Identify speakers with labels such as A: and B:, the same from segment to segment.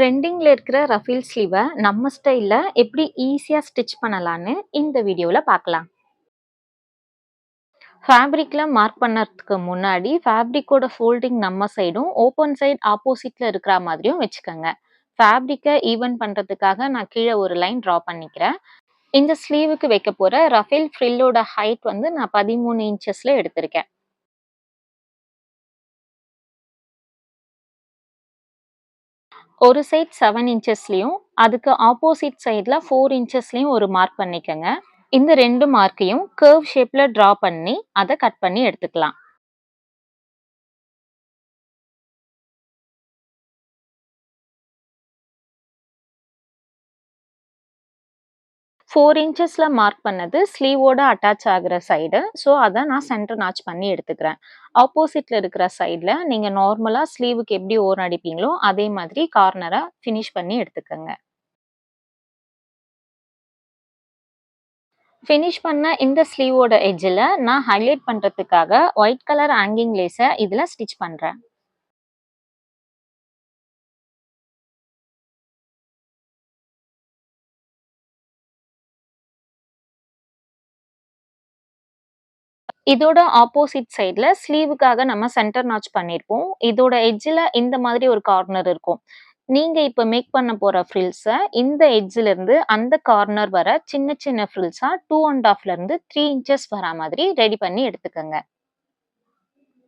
A: ட்ரெண்டிங்ல இருக்கிற ரஃபீல் ஸ்லீவ நம்ம ஸ்டைல்ல எப்படி ஈஸியாக ஸ்டிச் பண்ணலான்னு இந்த வீடியோல பார்க்கலாம். ஃபேப்ரிக்ல மார்க் பண்ணறதுக்கு முன்னாடி ஃபேப்ரிக்கோட ஃபோல்டிங் நம்ம சைடும், ஓப்பன் சைடு ஆப்போசிட்ல இருக்கிற மாதிரியும் வச்சுக்கோங்க ஃபேப்ரிக்க ஈவன் பண்றதுக்காக நான் கீழ ஒரு லைன் ட்ரா பண்ணிக்கிறேன். இந்த ஸ்லீவுக்கு வைக்க போற ரஃபேல் ஃப்ரில்லோட ஹைட் வந்து நான் 13 இன்ச்சஸ்ல எடுத்திருக்கேன். ஒரு சைட் செவன் இன்ச்சஸ்லயும், அதுக்கு ஆப்போசிட் சைட்ல 4 இன்ச்சஸ்லயும் ஒரு மார்க் பண்ணிக்கோங்க இந்த ரெண்டு மார்க்கையும் கர்வ் ஷேப்ல ட்ரா பண்ணி, அத கட் பண்ணி எடுத்துக்கலாம். ஃபோர் இன்ச்சஸில் மார்க் பண்ணது ஸ்லீவோட அட்டாச் ஆகிற சைடு. ஸோ, அதை நான் சென்டர் நாச் பண்ணி எடுத்துக்கிறேன். ஆப்போசிட்டில் இருக்கிற சைடில் நீங்கள் நார்மலாக ஸ்லீவுக்கு எப்படி ஓரம் அடிப்பீங்களோ, அதே மாதிரி கார்னராக ஃபினிஷ் பண்ணி எடுத்துக்கோங்க ஃபினிஷ் பண்ண இந்த ஸ்லீவோட எட்ஜில் நான் ஹைலைட் பண்ணுறதுக்காக ஒயிட் கலர் ஹேங்கிங் லேஸை இதில் ஸ்டிச் பண்ணுறேன் இதோட ஆப்போசிட் சைடில் ஸ்லீவுக்காக நம்ம சென்டர் நாச் பண்ணியிருப்போம். இதோட எட்ஜ்ல இந்த மாதிரி ஒரு கார்னர் இருக்கும். நீங்க இப்ப மேக் பண்ண போற ஃப்ரில்ஸை இந்த எட்ஜ்ல இருந்து அந்த கார்னர் வர சின்ன சின்ன ஃப்ரில்ஸா 2 1/2ல இருந்து 3 இன்ச்சஸ் வரா மாதிரி ரெடி பண்ணி எடுத்துக்கோங்க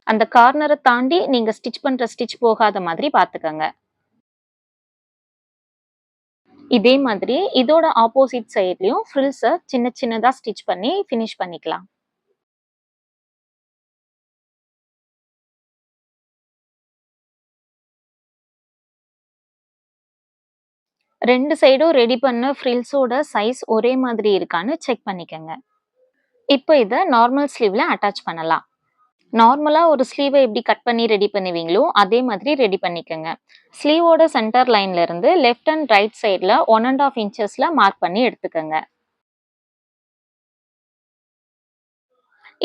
A: அந்த கார்னரை தாண்டி நீங்க ஸ்டிச் பண்ற ஸ்டிச் போகாத மாதிரி பார்த்துக்கோங்க இதே மாதிரி இதோட ஆப்போசிட் சைட்லேயும் ஃப்ரில்ஸ சின்ன சின்னதா ஸ்டிச் பண்ணி ஃபினிஷ் பண்ணிக்கலாம். ரெண்டு சைடும் ரெடி பண்ண ஃப்ரில்ஸோட சைஸ் ஒரே மாதிரி இருக்கான்னு செக் பண்ணிக்கோங்க. இப்போ இதை நார்மல் ஸ்லீவ்ல அட்டாச் பண்ணலாம். நார்மலாக ஒரு ஸ்லீவை எப்படி கட் பண்ணி ரெடி பண்ணுவீங்களோ, அதே மாதிரி ரெடி பண்ணிக்கோங்க. ஸ்லீவோட சென்டர் லைன்லேருந்து லெஃப்ட் அண்ட் ரைட் சைடில் ஒன் அண்ட் ஆஃப் இன்ச்சஸில் மார்க் பண்ணி எடுத்துக்கோங்க.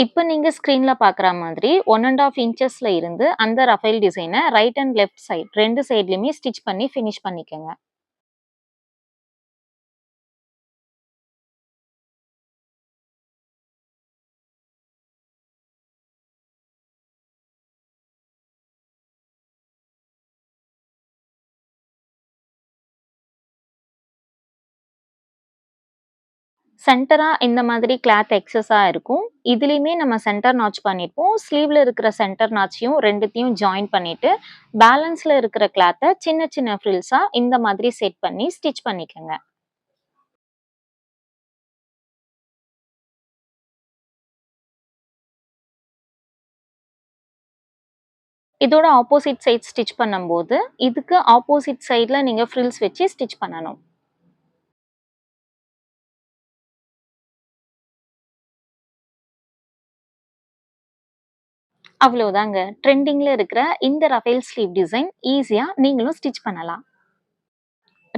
A: இப்போ நீங்கள் ஸ்க்ரீனில் பார்க்குற மாதிரி ஒன் அண்ட் ஆஃப் இன்ச்சஸில் இருந்து அந்த ரஃபைல் டிசைனை ரைட் அண்ட் லெஃப்ட் சைட் ரெண்டு சைட்லேயுமே ஸ்டிச் பண்ணி ஃபினிஷ் பண்ணிக்கோங்க. சென்டராக இந்த மாதிரி கிளாத் எக்ஸஸாக இருக்கும். இதுலேயுமே நம்ம சென்டர் நாட்ச் பண்ணியிருப்போம். ஸ்லீவில் இருக்கிற சென்டர் நாச்சையும் ரெண்டுத்தையும் ஜாயின் பண்ணிவிட்டு பேலன்ஸில் இருக்கிற கிளாத்தை சின்ன சின்ன ஃப்ரில்ஸாக இந்த மாதிரி செட் பண்ணி ஸ்டிச் பண்ணிக்கங்க. இதோட ஆப்போசிட் சைட் ஸ்டிச் பண்ணும்போது, இதுக்கு ஆப்போசிட் சைடில் நீங்கள் ஃப்ரில்ஸ் வச்சு ஸ்டிச் பண்ணணும். அவ்வளோதாங்க ட்ரெண்டிங்கில் இருக்கிற இந்த ரஃபேல் ஸ்லீவ் டிசைன் ஈஸியாக நீங்களும் ஸ்டிச் பண்ணலாம்.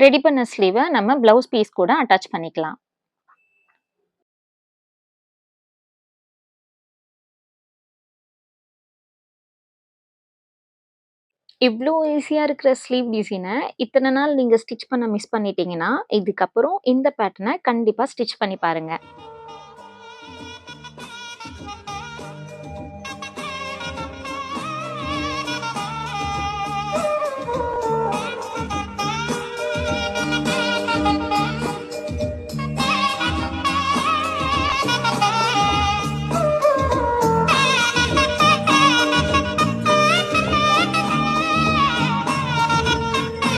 A: ரெடி பண்ண ஸ்லீவை நம்ம ப்ளவுஸ் பீஸ் கூட அட்டாச் பண்ணிக்கலாம். இவ்வளோ ஈஸியாக இருக்கிற ஸ்லீவ் டிசைனை இத்தனை நாள் நீங்கள் ஸ்டிச் பண்ண மிஸ் பண்ணிட்டீங்கன்னா, இதுக்கப்புறம் இந்த பேட்டர்னை கண்டிப்பாக ஸ்டிச் பண்ணி பாருங்கள்